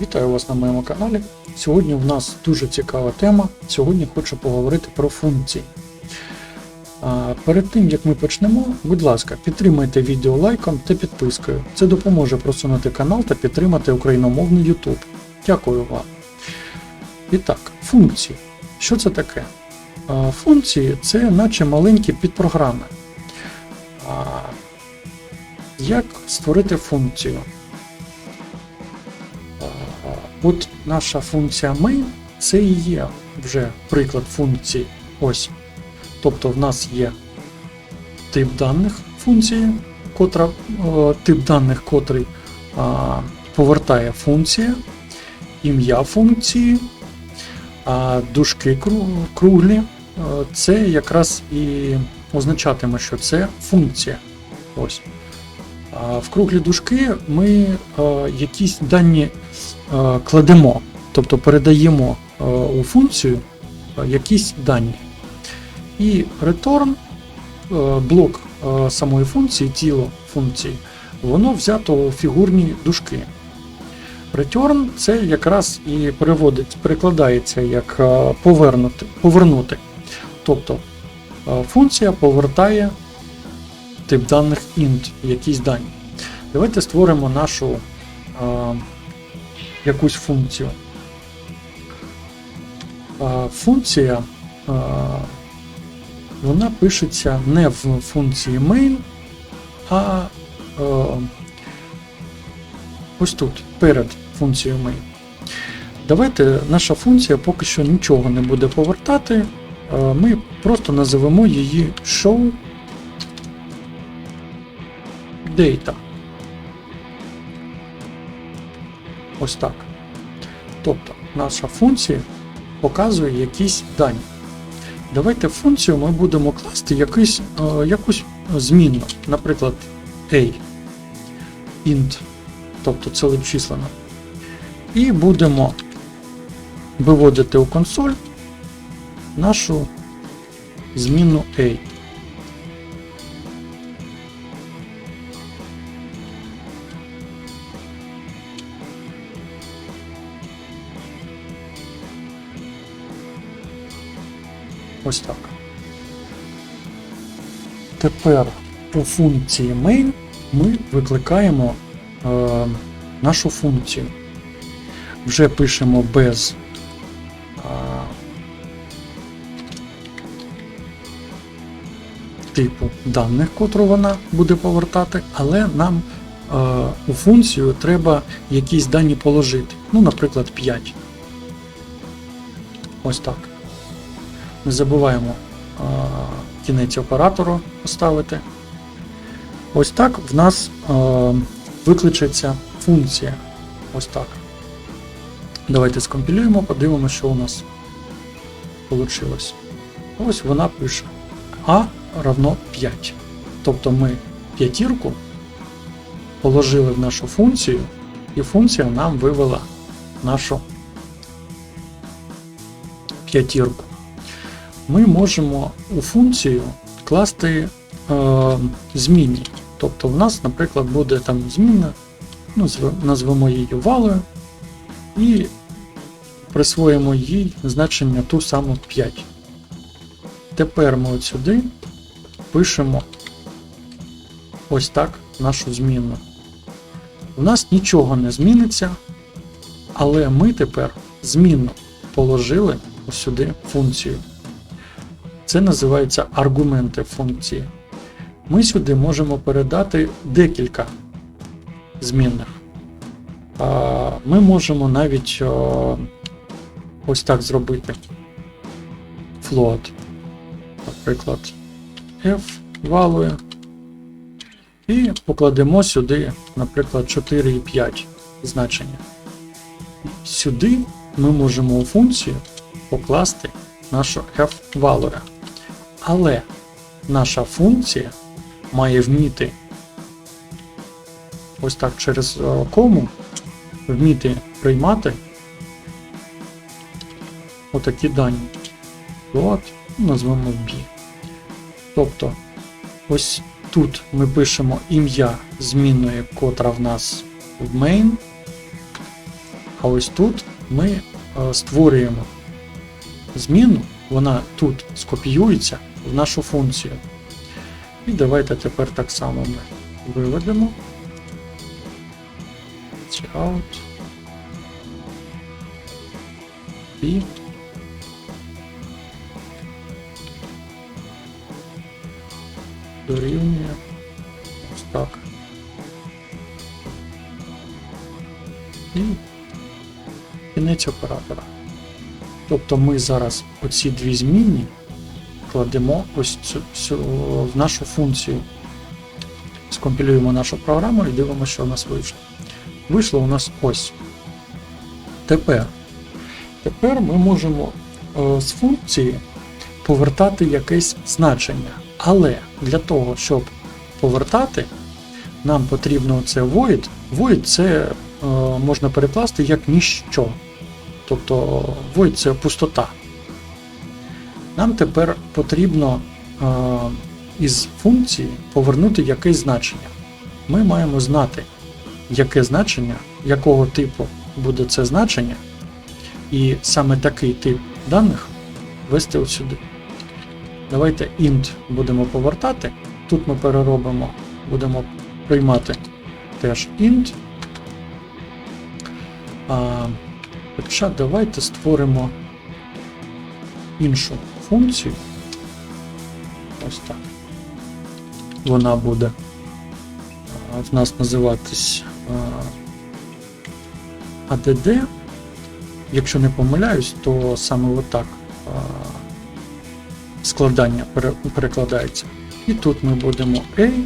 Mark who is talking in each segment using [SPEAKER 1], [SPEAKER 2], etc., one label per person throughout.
[SPEAKER 1] Вітаю вас на моєму каналі. Сьогодні в нас дуже цікава тема. Сьогодні хочу поговорити про функції. Перед тим як ми почнемо, будь ласка, підтримайте відео лайком та підпискою. Це допоможе просунути канал та підтримати україномовний YouTube. Дякую вам. І так, функції. Що це таке? Функції це наче маленькі підпрограми. Як створити функцію? От наша функція main це і є вже приклад функції ось. Тобто в нас є тип даних функції, котра, тип даних, котрий а, повертає функція, ім'я функції, а дужки круглі. Це якраз і означатиме, що це функція. Ось. В круглі дужки ми якісь дані кладемо, тобто передаємо у функцію якісь дані. І return, блок самої функції, тіло функції, воно взято у фігурні дужки. Return це якраз і переводить, перекладається як повернути. повернути. Тобто функція повертає тип даних int, якісь дані. Давайте створимо нашу е, якусь функцію. Е, функція е, вона пишеться не в функції main, а е, ось тут, перед функцією main. Давайте наша функція поки що нічого не буде повертати. Ми просто називемо її show data. Ось так. Тобто наша функція показує якісь дані. Давайте в функцію ми будемо класти якийсь, е, якусь змінну, наприклад, a, int, тобто целочислено. І будемо виводити у консоль нашу змінну a. Ось так. Тепер у функції main ми викликаємо е, нашу функцію. Вже пишемо без е, типу даних, котру вона буде повертати, але нам е, у функцію треба якісь дані положити. Ну, наприклад, 5. Ось так. Не забуваємо а, кінець оператору поставити. Ось так в нас а, викличеться функція. Ось так. Давайте скомпілюємо, подивимося, що у нас вийшло. Ось вона пише А равно 5. Тобто ми п'ятірку положили в нашу функцію, і функція нам вивела нашу п'ятірку ми можемо у функцію класти е, змінні. Тобто в нас, наприклад, буде там змінна, ну, назвемо її валою, і присвоїмо їй значення ту саму 5. Тепер ми от сюди пишемо ось так нашу змінну. У нас нічого не зміниться, але ми тепер змінну положили ось сюди функцію. Це називається аргументи функції. Ми сюди можемо передати декілька змінних. Ми можемо навіть ось так зробити. Float. Наприклад, F валує. І покладемо сюди, наприклад, 4 і 5 значення. Сюди ми можемо у функцію покласти нашу f валує. Але наша функція має вміти ось так через е, кому вміти приймати отакі дані. От, назвемо B. Тобто, ось тут ми пишемо ім'я змінної, котра в нас в main. А ось тут ми е, створюємо зміну, вона тут скопіюється в нашу функцію. І давайте тепер так само ми виведемо. Out. І дорівнює ось так. І кінець оператора. Тобто ми зараз оці дві змінні кладемо ось цю, цю, в нашу функцію. Скомпілюємо нашу програму і дивимося, що у нас вийшло. Вийшло у нас ось. Тепер, тепер ми можемо е, з функції повертати якесь значення. Але для того, щоб повертати, нам потрібно це void. Void це е, можна перекласти як ніщо. Тобто void це пустота. Нам тепер потрібно е, із функції повернути якесь значення. Ми маємо знати, яке значення, якого типу буде це значення, і саме такий тип даних ввести от сюди. Давайте int будемо повертати. Тут ми переробимо, будемо приймати теж int. Хоча давайте створимо іншу функцію. Ось так. Вона буде в нас називатись ADD. Якщо не помиляюсь, то саме отак складання перекладається. І тут ми будемо A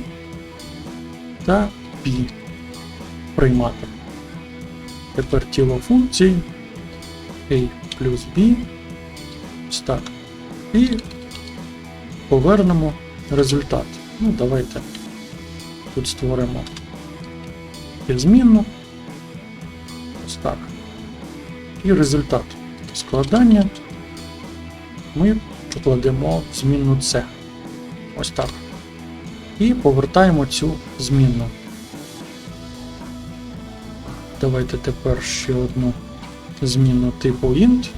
[SPEAKER 1] та B приймати. Тепер тіло функції A плюс B. Ось так. І повернемо результат. Ну, давайте тут створимо змінну. Ось так. І результат складання ми покладемо в змінну C. Ось так. І повертаємо цю змінну. Давайте тепер ще одну змінну типу int.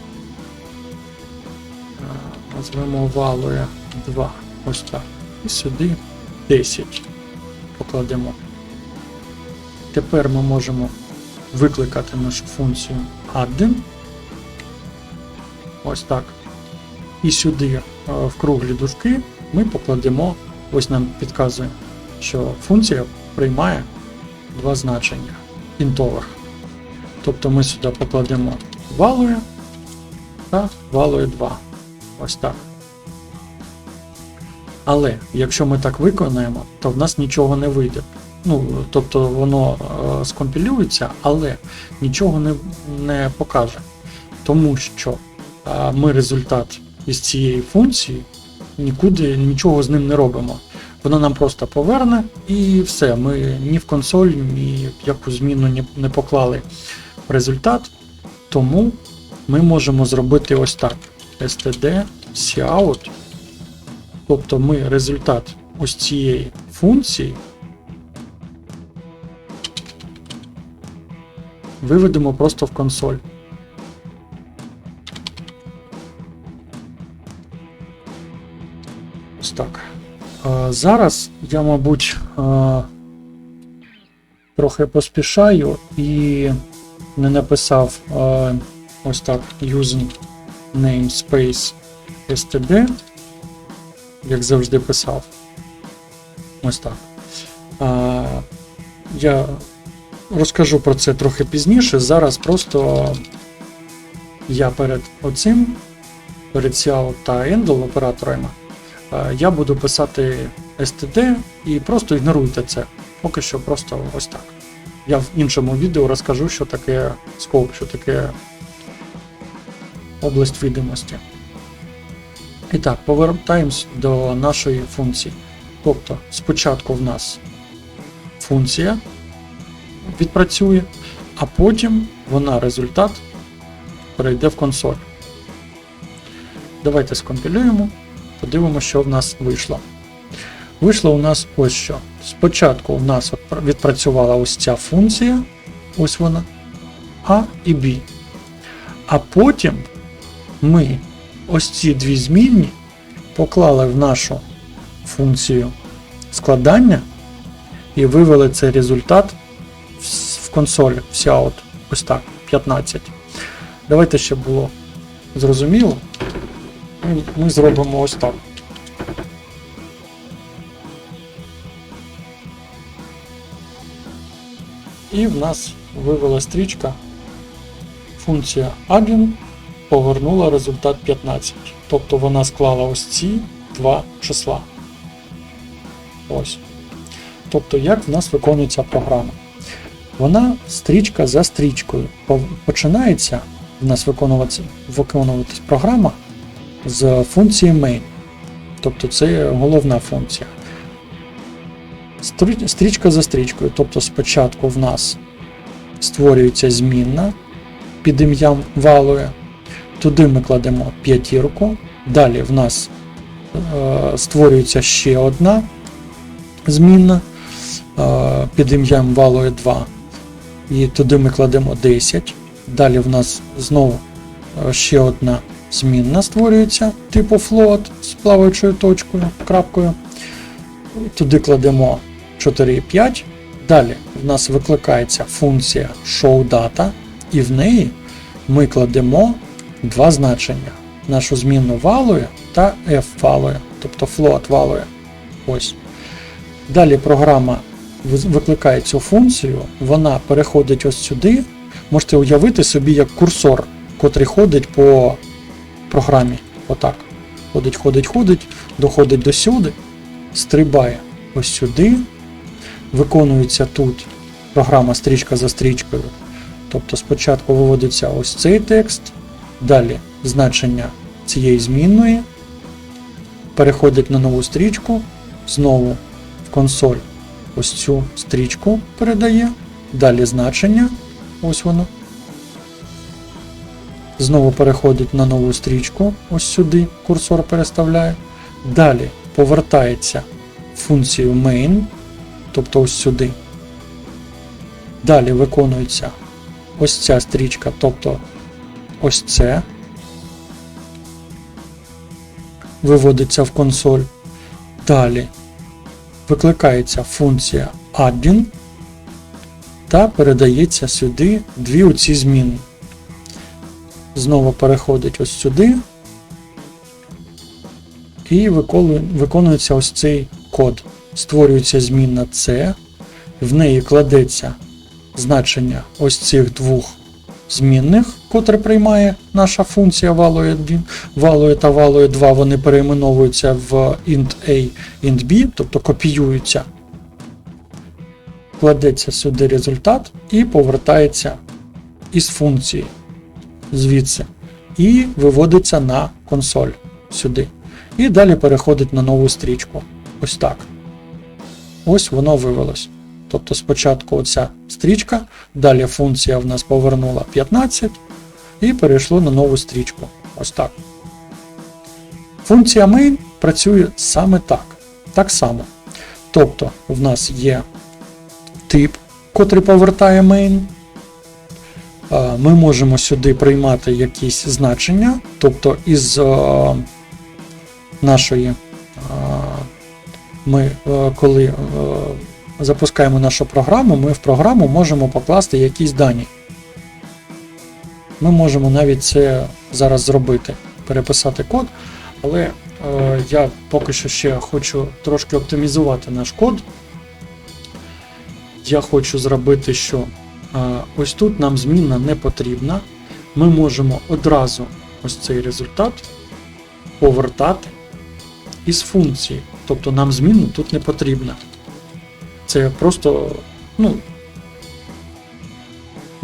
[SPEAKER 1] Назвемо value 2. Ось так. І сюди 10 покладемо. Тепер ми можемо викликати нашу функцію add. Ось так. І сюди е, в круглі дужки ми покладемо, ось нам підказує, що функція приймає два значення інтових. Тобто ми сюди покладемо value та value 2. Ось так. Але якщо ми так виконаємо, то в нас нічого не вийде. Ну, тобто воно е, скомпілюється, але нічого не, не покаже. Тому що е, ми результат із цієї функції нікуди нічого з ним не робимо. Воно нам просто поверне і все. Ми ні в консоль, ні в яку зміну не, не поклали результат. Тому ми можемо зробити ось так: std cout. Тобто ми результат ось цієї функції виведемо просто в консоль. Ось так. Зараз я, мабуть, трохи поспішаю і не написав ось так using namespace std, як завжди писав. Ось так. Е, Я розкажу про це трохи пізніше. Зараз просто я перед оцим, перед CIO та Endel операторами, я буду писати STD і просто ігноруйте це. Поки що просто ось так. Я в іншому відео розкажу, що таке scope, що таке область видимості. І так, повертаємось до нашої функції. Тобто, спочатку в нас функція відпрацює, а потім вона результат перейде в консоль. Давайте скомпілюємо, подивимося, що в нас вийшло. Вийшло у нас ось що. Спочатку у нас відпрацювала ось ця функція, ось вона. А і Б. А потім ми ось ці дві змінні поклали в нашу функцію складання і вивели цей результат в с- в консоль в Cout. Ось так, 15. Давайте щоб було зрозуміло. Ми, ми зробимо ось так. І в нас вивела стрічка функція 1 повернула результат 15. Тобто вона склала ось ці два числа. Ось. Тобто, як в нас виконується програма? Вона стрічка за стрічкою. Починається в нас виконуватися, виконуватись програма з функції main. Тобто це головна функція. Стрічка за стрічкою. Тобто спочатку в нас створюється змінна під ім'ям value. Туди ми кладемо п'ятірку. Далі в нас е, створюється ще одна змінна е, під ім'ям value 2. І туди ми кладемо 10. Далі в нас знову е, ще одна змінна створюється, типу float з плаваючою точкою, крапкою. Туди кладемо 4 і 5. Далі в нас викликається функція showData, і в неї ми кладемо два значення: нашу змінну value та f value, тобто float value. Ось. Далі програма викликає цю функцію, вона переходить ось сюди. Можете уявити собі як курсор, котрий ходить по програмі. Отак. Ходить, ходить, ходить, доходить до сюди, стрибає ось сюди. Виконується тут програма стрічка за стрічкою. Тобто спочатку виводиться ось цей текст, далі значення цієї змінної, переходить на нову стрічку, знову в консоль ось цю стрічку передає, далі значення, ось воно. Знову переходить на нову стрічку, ось сюди курсор переставляє. Далі повертається в функцію main, тобто ось сюди. Далі виконується ось ця стрічка, тобто ось це. Виводиться в консоль. Далі викликається функція adding та передається сюди дві оці зміни. Знову переходить ось сюди і виконується ось цей код. Створюється змінна C, в неї кладеться значення ось цих двох змінних, котре приймає наша функція 1, value та value 2, вони перейменовуються в int a, int b, тобто копіюються. Кладеться сюди результат і повертається із функції звідси. І виводиться на консоль сюди. І далі переходить на нову стрічку. Ось так. Ось воно вивелось. Тобто спочатку оця стрічка, далі функція в нас повернула 15 і перейшло на нову стрічку. Ось так. Функція main працює саме так. Так само. Тобто, в нас є тип, котрий повертає main. Ми можемо сюди приймати якісь значення, тобто із нашої, ми коли запускаємо нашу програму, ми в програму можемо покласти якісь дані. Ми можемо навіть це зараз зробити, переписати код, але е, я поки що ще хочу трошки оптимізувати наш код. Я хочу зробити, що е, ось тут нам змінна не потрібна. Ми можемо одразу ось цей результат повертати із функції. Тобто нам змінна тут не потрібна. Це просто ну,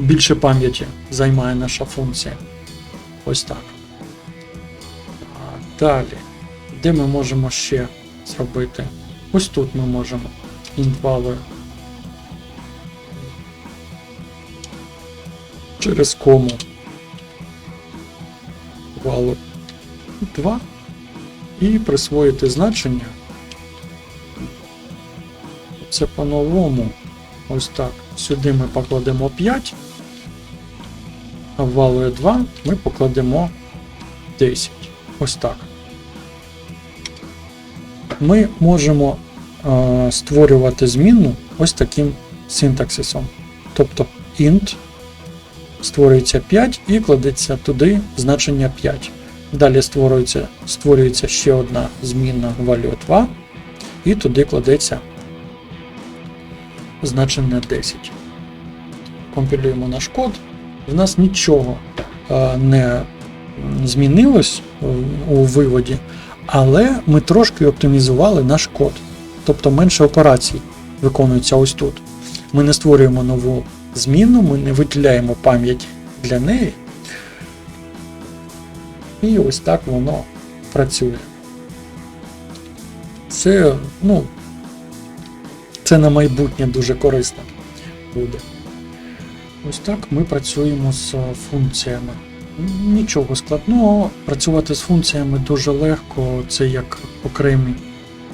[SPEAKER 1] більше пам'яті займає наша функція. Ось так. Далі, де ми можемо ще зробити? Ось тут ми можемо int value через кому value 2 і присвоїти значення. Це по-новому. Ось так. Сюди ми покладемо 5. Value 2 ми покладемо 10. Ось так. Ми можемо е, створювати змінну ось таким синтаксисом. Тобто int створюється 5 і кладеться туди значення 5. Далі створюється, створюється ще одна змінна value 2, і туди кладеться значення 10. Компілюємо наш код. В нас нічого е, не змінилось е, у виводі, але ми трошки оптимізували наш код. Тобто менше операцій виконується ось тут. Ми не створюємо нову зміну, ми не виділяємо пам'ять для неї. І ось так воно працює. Це, ну, це на майбутнє дуже корисно буде. Ось так ми працюємо з функціями. Нічого складного, працювати з функціями дуже легко, це як окремі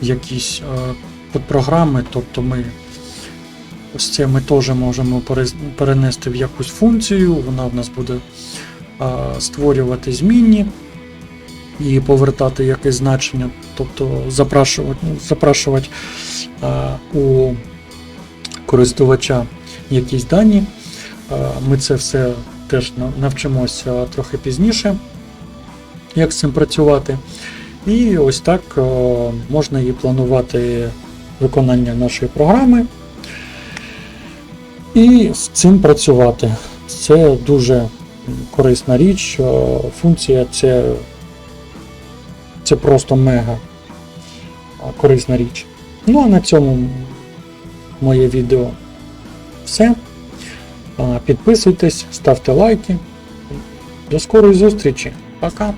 [SPEAKER 1] якісь е, подпрограми, тобто ми ось це ми теж можемо перенести в якусь функцію, вона в нас буде е, створювати змінні і повертати якесь значення, тобто запрашувати, ну, запрашувати е, у користувача якісь дані. Е, Ми це все теж навчимося трохи пізніше, як з цим працювати. І ось так е, можна і планувати виконання нашої програми. І з цим працювати. Це дуже корисна річ. е, Функція це, це просто мега корисна річ. Ну а на цьому моє відео все. Підписуйтесь, ставте лайки. До скорої зустрічі. Пока!